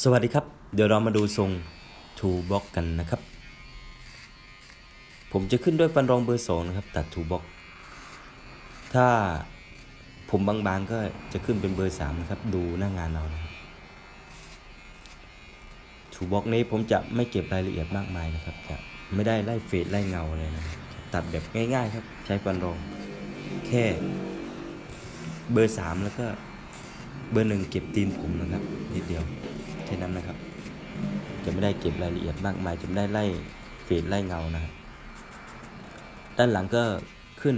สวัสดีครับ เดี๋ยวเรามาดูทรงทูบ็อกกันนะครับ ผมจะขึ้นด้วยฟันรองเบอร์สองนะครับ ตัดทูบ็อกถ้าผมบางๆก็จะขึ้นเป็นเบอร์สามนะครับ ดูหน้างานเรานะครับทูบ็อกนี้ผมจะไม่เก็บรายละเอียดมากมายนะครับจะไม่ได้ไล่เฟดไล่เงาเลยนะครับตัดแบบง่ายๆครับ ใช้ฟันรอง แค่เบอร์สามแล้วก็เบอร์หนึ่งเก็บตีนผมนะครับนิดเดียว ค่นั้นนะครับ จะไม่ได้เก็บรายละเอียดมากมายจะไม่ได้ไล่เฟดไล่เงานะครับด้านหลังก็ขึ้น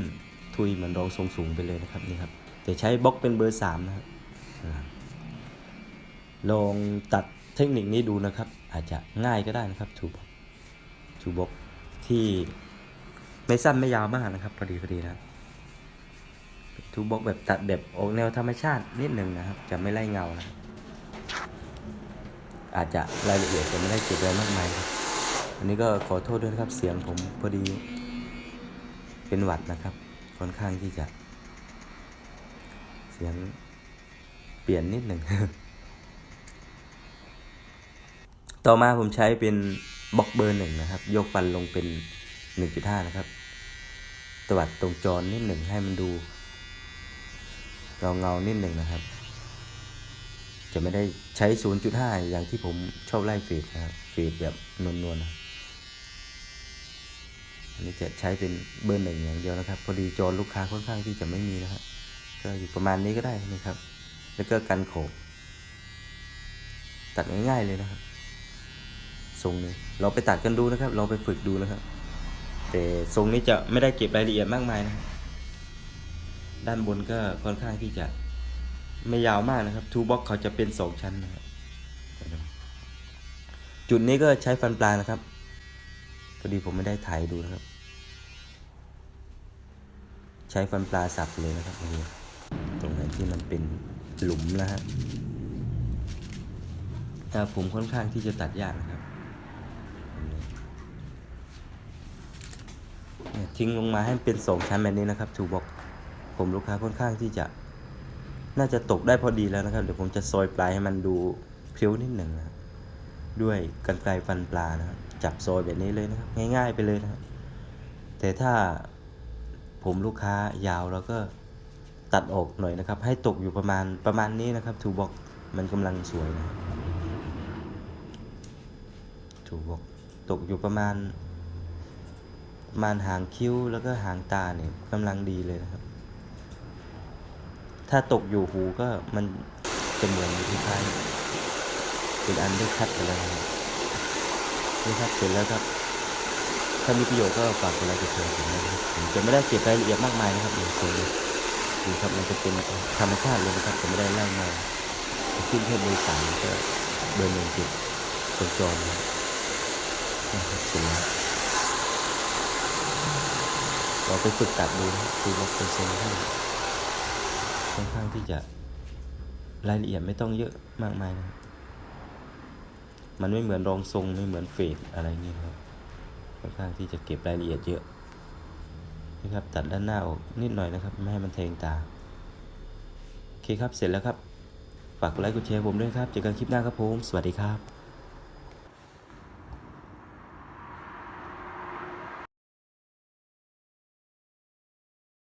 ทุยเหมือนรองทรงสูงไปเลยนะครับนี่ครับแต่ใช้บล็อกเป็นเบอร์สามนะครับลองตัดเทคนิคนี้ดูนะครับ อาจจะง่ายก็ได้นะครับทูบ็อกทูบ็อกที่ไม่สั้นไม่ยาวมากนะครับพอดีพอดีนะทูบ็อกแบบตัดแบบออกแนวธรรมชาตินิดหนึ่งนะครับ จะไม่ไล่เงานะครับ อาจจะรายละเอียดจะไม่ได้เก็บอะไรมากมายครับอันนี้ก็ขอโทษด้วยนะครับเสียงผมพอดีเป็นหวัดนะครับ ค่อนข้างที่จะ เสียงเปลี่ยนนิดหนึ่ง ต่อมาผมใช้เป็นบล็อกเบอร์หนึ่งนะครับ ยกฟันลงเป็น 1.5 นะครับ ตวัดตรงจรนิดหนึ่งให้มันดูเงาเงานิดหนึ่งนะครับ จะไม่ได้ใช้ 0.5 อย่างที่ผมชอบไล่เฟดนะครับเฟดแบบนวลๆนะอันนี้จะใช้เป็นเบอร์หนึ่งอย่างเดียวนะครับ พอดีจอลูกค้าค่อนข้างที่จะไม่มีนะครับก็อยู่ประมาณนี้ก็ได้นะครับ แล้วก็กันโขกตัดง่ายๆเลยนะครับทรงนี้เราไปตัดกันดูนะครับ เราไปฝึกดูนะครับ แต่ทรงนี้จะไม่ได้เก็บรายละเอียดมากมายนะครับด้านบนก็ค่อนข้างที่จะ ไม่ยาวมากนะครับทูบ็อกเขาจะเป็นสองชั้นนะครับจุดนี้ก็ใช้ฟันปลานะครับพอดีผมไม่ได้ถ่ายดูนะครับ ใช้ฟันปลาสับเลยนะครับตรงนี้ตรงไหนที่มันเป็นหลุมนะฮะแต่ผมค่อนข้างที่จะตัดยากนะครับทิ้งลงมาให้เป็นสองชั้นแบบนี้นะครับทูบ็อกผมลูกค้าค่อนข้างที่จะ น่าจะตกได้พอดีแล้วนะครับ เดี๋ยวผมจะซอยปลายให้มันดูพริ้วนิดหนึ่งนะด้วยกันไกรฟันปลานะจับซอยแบบนี้เลยนะครับง่าย ๆ ไปเลยนะแต่ถ้าผมลูกค้ายาวแล้วก็ตัดออกหน่อยนะครับ ให้ตกอยู่ประมาณประมาณนี้นะครับทูบ็อกมันกำลังสวยนะทูบ็อกตกอยู่ประมาณประมาณหางคิ้วแล้วก็หางตาเนี่ยกำลังดีเลยนะครับ ถ้าตกอยู่หูก็มันจะเหมือนคล้ายเป็นอันได้คัดไปแล้วนะครับนี่ครับเสร็จแล้วครับ ถ้ามีประโยชน์ก็ฝากกดไลค์กดแชร์ผมนะครับผมจะไม่ได้เก็บรายละเอียดมากมายนะครับอย่างทรงนี้ดูครับมันจะเป็นธรรมชาติเลยนะครับจะไม่ได้ไล่มาขึ้นแค่เบอร์สามก็เบอร์หนึ่งจุดตรงจอนะครับนะครับเสร็จแล้วเราไปฝึกตัดดูนะครับดูว่าเป็นทรงให้ ที่จะรายละเอียดไม่ต้องเยอะมากมายนะมันไม่เหมือนรองทรงไม่เหมือนเฟดอะไรเงี้ยครับค่อนข้างที่จะเก็บรายละเอียดเยอะนะครับตัดด้านหน้าออกนิดหน่อยนะครับไม่ให้มันแทงตาโอเคครับเสร็จแล้วครับฝากกดไลค์กดแชร์ผมด้วยครับเจอกันคลิปหน้าครับผมสวัสดีครับ